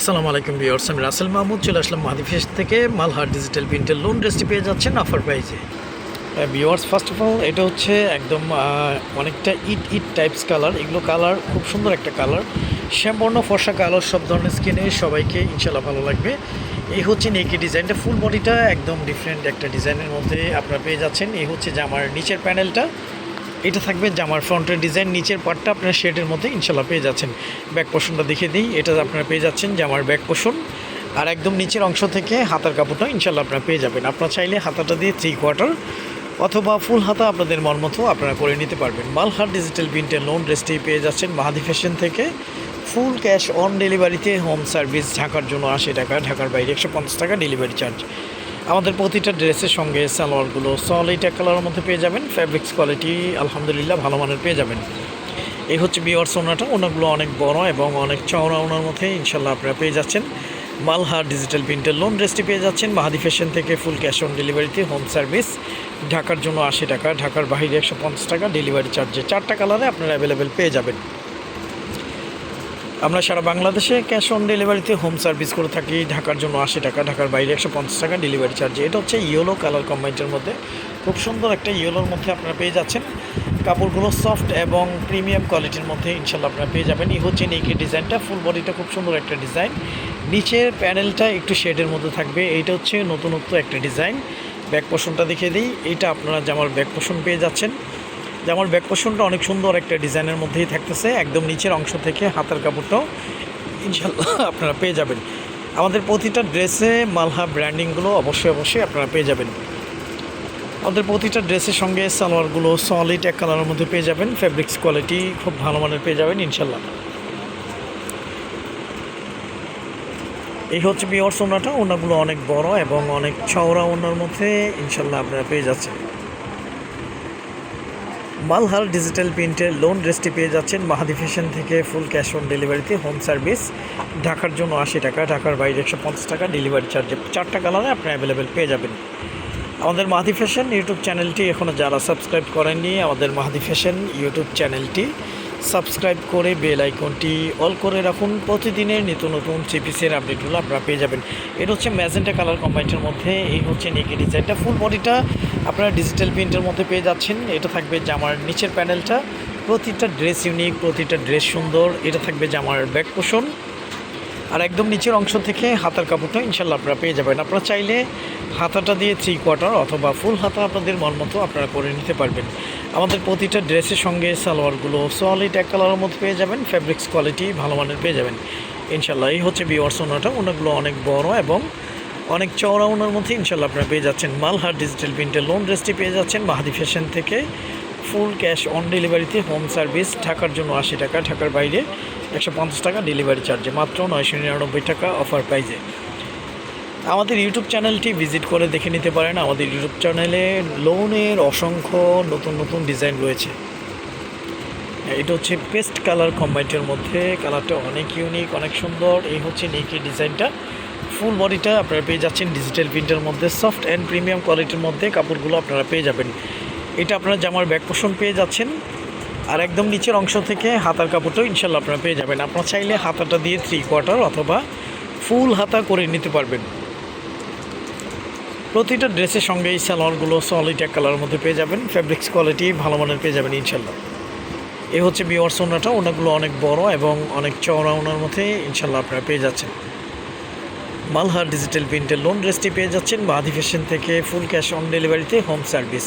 আসসালামু আলাইকুম ভিউয়ার্স, আমি রাসেল মাহমুদ, চলে আসলাম মাহাদিফেস থেকে মালহার ডিজিটাল প্রিন্টের লোন ড্রেসটি পেয়ে যাচ্ছেন অফার প্রাইসে ভিউয়ার্স ফার্স্ট অফ অল এটা হচ্ছে একদম অনেকটা ইট ইট টাইপস কালার এগুলো কালার খুব সুন্দর একটা কালার শ্যামবর্ণ, ফর্সা কালার সব ধরনের স্কিনে সবাইকে ইনশাল্লাহ ভালো লাগবে। এই হচ্ছে নেকি ডিজাইনটা ফুল বডিটা একদম ডিফারেন্ট একটা ডিজাইনের মধ্যে আপনারা পেয়ে যাচ্ছেন। এই হচ্ছে জামার নিচের প্যানেলটা এটা থাকবে জামার ফ্রন্টের ডিজাইন, নিচের পার্টটা আপনার শেডের মধ্যে ইনশাল্লাহ পেয়ে যাচ্ছেন। ব্যাক পোষণটা দেখে দিই, এটা আপনারা পেয়ে যাচ্ছেন জামার ব্যাক পোষণ। আর একদম নিচের অংশ থেকে হাতার কাপড়টা ইনশাল্লাহ আপনারা পেয়ে যাবেন। আপনারা চাইলে হাতাটা দিয়ে থ্রি কোয়ার্টার অথবা ফুল হাতা আপনাদের মন মতো আপনারা করে নিতে পারবেন। মালহার ডিজিটাল প্রিন্টের লোন ড্রেসটি পেয়ে যাচ্ছেন মাহাদি ফ্যাশন থেকে। ফুল ক্যাশ অন ডেলিভারিতে হোম সার্ভিস ঢাকার জন্য আশি টাকা, ঢাকার বাইরে একশো পঞ্চাশ টাকা ডেলিভারি চার্জ আমাদের প্রতিটা ড্রেসের সঙ্গে সালোয়ারগুলো সলিড এক কালারের মধ্যে পেয়ে যাবেন। ফ্যাব্রিক্স কোয়ালিটি আলহামদুলিল্লাহ ভালো মানের পেয়ে যাবেন। এই হচ্ছে বিওয়ার সোনাটা, ওনাগুলো অনেক বড় এবং অনেক চওড়া ওনার মধ্যে ইনশাল্লাহ আপনারা পেয়ে যাচ্ছেন। মালহার ডিজিটাল প্রিন্টের লোন ড্রেসটি পেয়ে যাচ্ছেন। মাহাদি ফ্যাশন থেকে ফুল ক্যাশ অন ডেলিভারিতে হোম সার্ভিস ঢাকার জন্য আশি টাকা, ঢাকার বাইরে একশো পঞ্চাশ টাকা ডেলিভারি চার্জে চারটা কালারে আপনারা অ্যাভেলেবেল পেয়ে যাবেন। আমরা সারা বাংলাদেশে ক্যাশ অন ডেলিভারিতে হোম সার্ভিস করে থাকি। ঢাকার জন্য আশি টাকা, ঢাকার বাইরে একশো পঞ্চাশ টাকা ডেলিভারি চার্জ এটা হচ্ছে ইয়েলো কালার কম্বাইন্টের মধ্যে। খুব সুন্দর একটা ইয়েলোর মধ্যে আপনারা পেয়ে যাচ্ছেন। কাপড়গুলো সফট এবং প্রিমিয়াম কোয়ালিটির মধ্যে ইনশাল্লাহ আপনারা পেয়ে যাবেন। এই হচ্ছে নেকি ডিজাইনটা ফুল বডিটা খুব সুন্দর একটা ডিজাইন নিচের প্যানেলটা একটু শেডের মধ্যে থাকবে। এইটা হচ্ছে নতুনত্ব একটা ডিজাইন ব্যাক পোষণটা দেখিয়ে দিই। এইটা আপনারা জামার ব্যাক পোষণ পেয়ে যাচ্ছেন। যেমন ব্যাক পোষণটা অনেক সুন্দর একটা ডিজাইনের মধ্যেই থাকতেছে, একদম নিচের অংশ থেকে হাতের কাপড়টাও ইনশাল্লাহ আপনারা পেয়ে যাবেন। আমাদের প্রতিটা ড্রেসে মালহা ব্র্যান্ডিংগুলো অবশ্যই অবশ্যই আপনারা পেয়ে যাবেন। আমাদের প্রতিটা ড্রেসের সঙ্গে সালোয়ারগুলো সলিড এক কালারের মধ্যে পেয়ে যাবেন ফেব্রিক্স কোয়ালিটি খুব ভালো মানের পেয়ে যাবেন ইনশাল্লাহ এই হচ্ছে বিয়র সোনাটা ওনাগুলো অনেক বড় এবং অনেক চওড়া ওনার মধ্যে ইনশাল্লাহ আপনারা পেয়ে যাচ্ছেন। মালহার ডিজিটাল প্রিন্টের লোন ড্রেসটি পেয়ে যাচ্ছেন মাহাদি ফ্যাশন থেকে ফুল ক্যাশ অন ডেলিভারিতে হোম সার্ভিস ঢাকার জন্য আশি টাকা, ঢাকার বাইরে একশো পঞ্চাশ টাকা ডেলিভারি চার্জে চারটা কালারে আপনি অ্যাভেলেবেল পেয়ে যাবেন। আমাদের মাহাদি ফ্যাশন ইউটিউব চ্যানেলটি এখনও যারা সাবস্ক্রাইব করেননি, আমাদের মাহাদি ফ্যাশন ইউটিউব চ্যানেলটি সাবস্ক্রাইব করে বেল আইকনটি অল করে রাখুন। প্রতিদিনের নিত্য নতুন সিপিসের আপডেটগুলো আপনারা পেয়ে যাবেন। এটা হচ্ছে ম্যাজেন্টা কালার কম্বাইন্টের মধ্যে, এই হচ্ছে নেকি ডিজাইনটা। ফুল বডিটা আপনারা ডিজিটাল প্রিন্টের মধ্যে পেয়ে যাচ্ছেন। এটা থাকবে জামার নিচের প্যানেলটা। প্রতিটা ড্রেস ইউনিক, প্রতিটা ড্রেস সুন্দর। এটা থাকবে জামার ব্যাক পোষণ। আর একদম নিচের অংশ থেকে হাতার কাপড়টা ইনশাল্লাহ আপনারা পেয়ে যাবেন। আপনারা চাইলে হাতাটা দিয়ে থ্রি কোয়ার্টার অথবা ফুল হাতা আপনাদের মন মতো আপনারা করে নিতে পারবেন। আমাদের প্রতিটা ড্রেসের সঙ্গে সালোয়ারগুলো সলিড এক কালারের মধ্যে পেয়ে যাবেন ফ্যাব্রিক্স কোয়ালিটি ভালো মানের পেয়ে যাবেন। ইনশাল্লাহ এই হচ্ছে বিওয়ার্স ওনাটা, ওনাগুলো অনেক বড় এবং অনেক চওড়া ওনার মধ্যে ইনশাল্লাহ আপনারা পেয়ে যাচ্ছেন। মালহার ডিজিটাল প্রিন্টের লোন ড্রেসটি পেয়ে যাচ্ছেন, মাহাদি ফ্যাশন থেকে ফুল ক্যাশ অন ডেলিভারিতে হোম সার্ভিস ঢাকার জন্য আশি টাকা, ঢাকার বাইরে একশো পঞ্চাশ টাকা ডেলিভারি চার্জে মাত্র নয়শো নিরানব্বই টাকা অফার প্রাইজে আমাদের ইউটিউব চ্যানেলটি ভিজিট করে দেখে নিতে পারেন। আমাদের ইউটিউব চ্যানেলে লোনের অসংখ্য নতুন নতুন ডিজাইন রয়েছে। এটা হচ্ছে পেস্ট কালার কম্বাইন্টের মধ্যে। কালারটা অনেক ইউনিক অনেক সুন্দর। এই হচ্ছে নেকি ডিজাইনটা ফুল বডিটা আপনারা পেয়ে যাচ্ছেন ডিজিটাল প্রিন্টের মধ্যে। সফট অ্যান্ড প্রিমিয়াম কোয়ালিটির মধ্যে কাপড়গুলো আপনারা পেয়ে যাবেন। এটা আপনারা জামার ব্যাক পোষণ পেয়ে যাচ্ছেন। আর একদম নিচের অংশ থেকে হাতার কাপড়টাও ইনশাল্লাহ আপনারা পেয়ে যাবেন। আপনারা চাইলে হাতাটা দিয়ে থ্রি কোয়ার্টার অথবা ফুল হাতা করে নিতে পারবেন। প্রতিটা ড্রেসের সঙ্গে এই সালোয়ারগুলো সলিড এক কালারের মধ্যে পেয়ে যাবেন। ফ্যাব্রিক্স কোয়ালিটি ভালো মানের পেয়ে যাবেন, ইনশাল্লাহ। এ হচ্ছে বিওয়ার সোনাটা ওনাগুলো অনেক বড় এবং অনেক চওড়া ওনার মধ্যে ইনশাল্লাহ আপনারা পেয়ে যাচ্ছেন। মালহার ডিজিটাল প্রিন্টের লোন ড্রেসটি পেয়ে যাচ্ছেন। মাহাদি ফ্যাশন থেকে ফুল ক্যাশ অন ডেলিভারিতে হোম সার্ভিস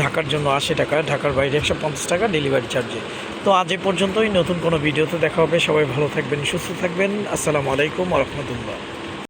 ঢাকার জন্য আশি টাকা, ঢাকার বাইরে একশো পঞ্চাশ টাকা ডেলিভারি চার্জে তো আজ এ পর্যন্তই, নতুন কোনো ভিডিওতে দেখা হবে। সবাই ভালো থাকবেন, সুস্থ থাকবেন। আসসালামু আলাইকুম রহমতুল্লাহ।